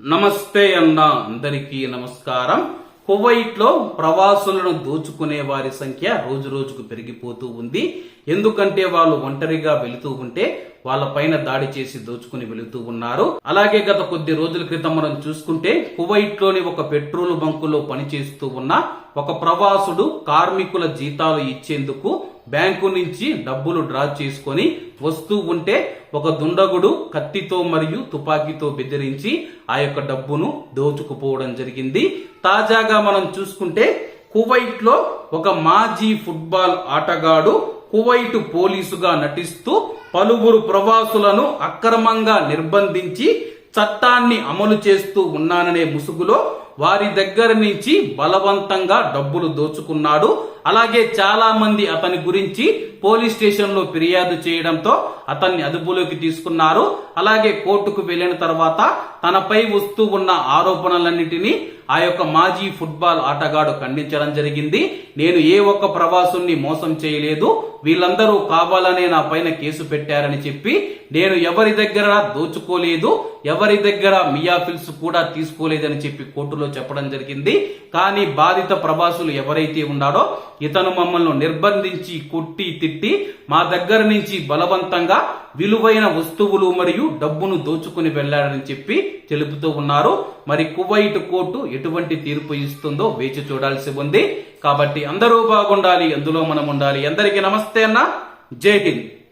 నమస్తే అన్న అందరికీ నమస్కారం. కువైట్లో ప్రవాసులను దోచుకునే వారి సంఖ్య రోజు రోజుకు పెరిగిపోతూ ఉంది. ఎందుకంటే వాళ్ళు ఒంటరిగా వెళుతూ ఉంటే వాళ్ళ పైన దాడి చేసి దోచుకుని వెళుతూ ఉన్నారు. అలాగే గత కొద్ది రోజుల క్రితం మనం చూసుకుంటే కువైట్లోని ఒక పెట్రోల్ బంకులో పనిచేస్తూ ఉన్న ఒక ప్రవాసుడు కార్మికుల జీతాలు ఇచ్చేందుకు బ్యాంకు నుంచి డబ్బులు డ్రా చేసుకొని వస్తూ ఉంటే ఒక దుండగుడు కత్తితో మరియు తుపాకీతో బెదిరించి ఆ యొక్క డబ్బును దోచుకుపోవడం జరిగింది. తాజాగా మనం చూసుకుంటే కువైట్లో ఒక మాజీ ఫుట్బాల్ ఆటగాడు కువైట్ పోలీసుగా నటిస్తూ పలువురు ప్రవాసులను అక్రమంగా నిర్బంధించి చట్టాన్ని అమలు చేస్తూ ఉన్నాననే ముసుగులో వారి దగ్గర నుంచి బలవంతంగా డబ్బులు దోచుకున్నాడు. అలాగే చాలా మంది అతని గురించి పోలీస్ స్టేషన్లో ఫిర్యాదు చేయడంతో అతన్ని అదుపులోకి తీసుకున్నారు. అలాగే కోర్టుకు వెళ్ళిన తర్వాత తనపై వస్తూ ఉన్న ఆరోపణలన్నిటినీ ఆ యొక్క మాజీ ఫుట్బాల్ ఆటగాడు ఖండించడం జరిగింది. నేను ఏ ఒక్క ప్రవాసుని మోసం చేయలేదు. వీళ్ళందరూ కావాలనే నా పైన కేసు పెట్టారని చెప్పి నేను ఎవరి దగ్గర దోచుకోలేదు. ఎవరి దగ్గర మియాఫిల్స్ కూడా తీసుకోలేదని చెప్పి కోర్టులో చెప్పడం జరిగింది. కానీ బాధిత ప్రవాసులు ఎవరైతే ఉన్నాడో ఇతను మమ్మల్ని నిర్బంధించి కొట్టి తిట్టి మా దగ్గర నుంచి బలవంతంగా విలువైన వస్తువులు మరియు డబ్బును దోచుకుని వెళ్ళాడని చెప్పి తెలుపుతూ ఉన్నారు. మరి కువైట్ కోర్టు ఎటువంటి తీర్పు ఇస్తుందో వేచి చూడాల్సి ఉంది. కాబట్టి అందరూ బాగుండాలి అందులో మనం ఉండాలి. అందరికీ నమస్తే అన్న. జై హింద్.